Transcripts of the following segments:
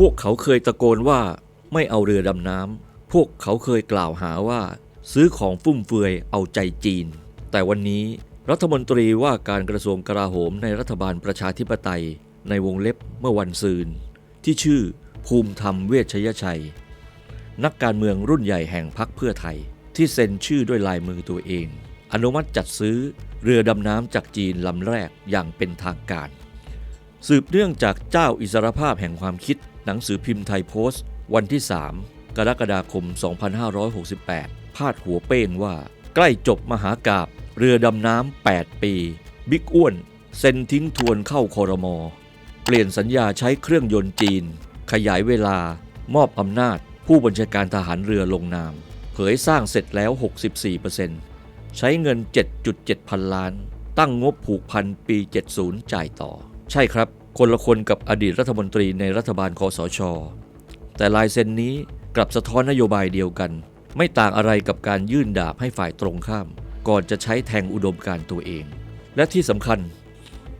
พวกเขาเคยตะโกนว่าไม่เอาเรือดำน้ำ พวกเขาเคยกล่าวหาว่า ซื้อของฟุ่มเฟือยเอาใจจีน แต่วันนี้รัฐมนตรีว่าการกระทรวงกลาโหมในรัฐบาลประชาธิปไตย ในวงเล็บเมื่อวันซืน ที่ชื่อภูมิธรรมเวชยชัย นักการเมืองรุ่นใหญ่แห่งพรรคเพื่อไทย ที่เซ็นชื่อด้วยลายมือตัวเอง อนุมัติจัดซื้อเรือดำน้ำจากจีนลำแรกอย่างเป็นทางการ สืบเนื่องจากเจ้าอิสรภาพแห่งความคิด หนังสือพิมพ์ไทยโพสต์ วันที่ 3 กรกฎาคม 2568 พาดหัวเป้งว่า ใกล้จบมหากาบเรือดำน้ำ 8 ปี บิ๊กอ้วน เซ็นทิ้งทวนเข้าคอรมอ เปลี่ยนสัญญาใช้เครื่องยนต์จีน ขยายเวลา มอบอำนาจ ผู้บัญชาการทหารเรือลงนาม เผยสร้างเสร็จแล้ว 64%ใช้เงิน 7.7 พันล้าน ตั้งงบผูกพันปี 70 จ่ายต่อ ใช่ครับ คนละคนกับอดีตรัฐมนตรีในรัฐบาลคอสช แต่ลายเซ็นนี้กลับสะท้อนนโยบายเดียวกัน ไม่ต่างอะไรกับการยื่นดาบให้ฝ่ายตรงข้าม ก่อนจะใช้แทงอุดมการตัวเอง และที่สำคัญ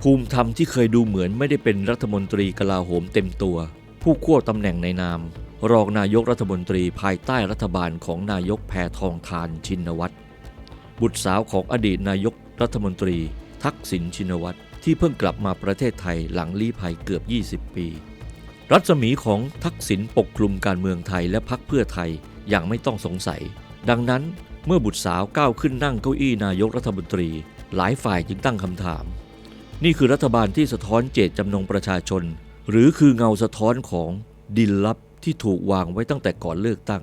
ภูมิธรรมที่เคยดูเหมือนไม่ได้เป็นรัฐมนตรีกลาโหมเต็มตัว ผู้ควบตำแหน่งในนาม รองนายกรัฐมนตรีภายใต้รัฐบาลของนายกแพทองทานชินวัตรบุตรสาวของอดีตนายกรัฐมนตรี ทักษิณชินวัตร ที่เพิ่งกลับมาประเทศไทยหลังลี้ภัยเกือบ 20 ปี รัศมีของทักษิณปกคลุมการเมืองไทยและพักเพื่อไทยอย่างไม่ต้องสงสัย ดังนั้นเมื่อบุตรสาวก้าวขึ้นนั่งเก้าอี้นายกรัฐมนตรี หลายฝ่ายจึงตั้งคำถาม นี่คือรัฐบาลที่สะท้อนเจตจำนงประชาชน หรือคือเงาสะท้อนของดินลับที่ถูกวางไว้ตั้งแต่ก่อนเลือกตั้ง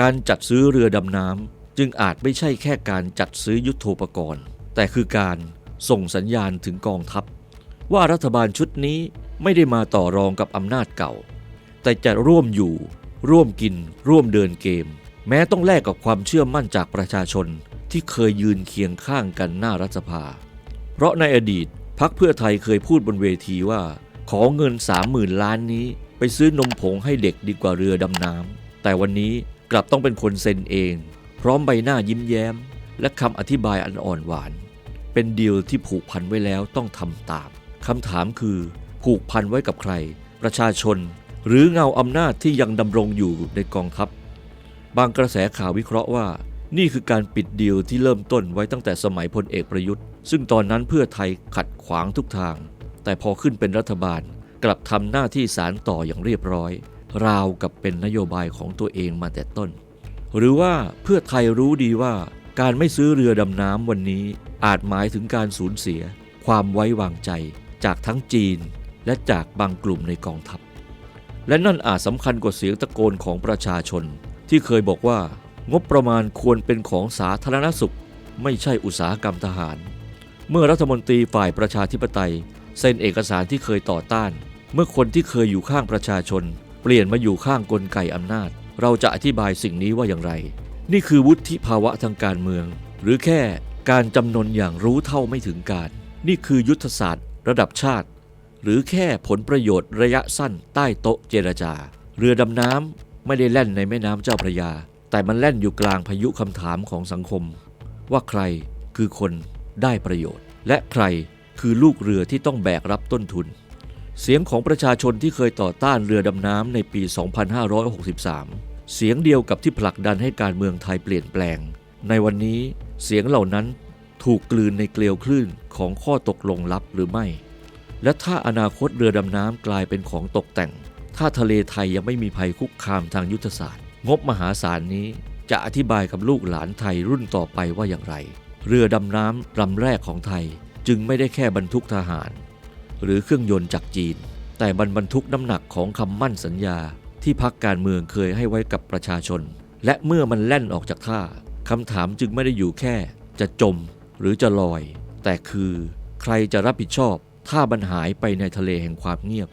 การจัดซื้อเรือดำน้ำจึงอาจไม่ใช่แค่การจัดซื้อยุทโธปกรณ์ แต่คือการ ส่งสัญญาณถึงกองทัพ ว่ารัฐบาลชุดนี้ไม่ได้มาต่อรองกับอำนาจเก่า แต่จะร่วมอยู่ ร่วมกิน ร่วมเดินเกม แม้ต้องแลกกับความเชื่อมั่นจากประชาชนที่เคยยืนเคียงข้างกันหน้ารัฐสภา เพราะในอดีตพักเพื่อไทยเคยพูดบนเวทีว่า ขอเงิน 30,000 ล้านนี้ไปซื้อนมผงให้เด็กดีกว่าเรือดำน้ำแต่วันนี้กลับต้องเป็นคนเซ็นเอง พร้อมใบหน้ายิ้มแย้ม และคำอธิบายอันอ่อนหวาน เป็นดีลที่ผูกพันไว้แล้วต้องทำตามคำถามคือ ผูกพันไว้กับใคร ประชาชน หรือเงาอำนาจที่ยังดำรงอยู่ในกองทัพ บางกระแสข่าววิเคราะห์ว่า นี่คือการปิดดีลที่เริ่มต้นไว้ตั้งแต่สมัยพลเอกประยุทธ์ ซึ่งตอนนั้นเพื่อไทยขัดขวางทุกทาง แต่พอขึ้นเป็นรัฐบาลกลับทำหน้าที่สารต่ออย่างเรียบร้อย ราวกับเป็นนโยบายของตัวเองมาแต่ต้น หรือว่าเพื่อไทยรู้ดีว่าการไม่ซื้อเรือดำน้ำวันนี้ อาจหมายถึงการสูญเสีย ความไว้วางใจจากทั้งจีน และจากบางกลุ่มในกองทัพ และนั่นอาจสำคัญกว่าเสียงตะโกนของประชาชน ที่เคยบอกว่างบประมาณควรเป็นของสาธารณสุข ไม่ใช่อุตสาหกรรมทหาร เมื่อรัฐมนตรีฝ่ายประชาธิปไตย เซ็นเอกสารที่เคยต่อต้าน เมื่อคนที่เคยอยู่ข้างประชาชน เปลี่ยนมาอยู่ข้างกลไกอำนาจ เราจะอธิบายสิ่งนี้ว่าอย่างไร นี่คือวุฒิภาวะทางการเมือง หรือแค่ การจำนนอย่างรู้เท่าไม่ถึงการ นี่คือยุทธศาสตร์ ระดับชาติ หรือแค่ผลประโยชน์ระยะสั้นใต้โต๊ะเจรจา เรือดำน้ำไม่ได้แล่นในแม่น้ำเจ้าพระยา แต่มันแล่นอยู่กลางพายุคำถามของสังคม ว่าใครคือคนได้ประโยชน์ และใครคือลูกเรือที่ต้องแบกรับต้นทุน เสียงของประชาชนที่เคยต่อต้านเรือดำน้ำในปี 2563 เสียงเดียวกับที่ผลักดันให้การเมืองไทยเปลี่ยนแปลง ในวันนี้ เสียงเหล่านั้นถูกกลืนในเกลียวคลื่นของข้อตกลงลับหรือไม่ และถ้าอนาคตเรือดำน้ำกลายเป็นของตกแต่ง ถ้าทะเลไทยยังไม่มีภัยคุกคามทางยุทธศาสตร์ งบมหาศาลนี้จะอธิบายกับลูกหลานไทยรุ่นต่อไปว่าอย่างไร เรือดำน้ำลำแรกของไทยจึงไม่ได้แค่บรรทุกทหาร หรือเครื่องยนต์จากจีน แต่บรรบรรทุกน้ำหนักของคำมั่นสัญญาที่พักการเมืองเคยให้ไว้กับประชาชน และเมื่อมันแล่นออกจากท่า คำถามจึงไม่ได้อยู่แค่ จะจมหรือจะลอย แต่คือ ใครจะรับผิดชอบ ถ้ามันหายไปในทะเลแห่งความเงียบ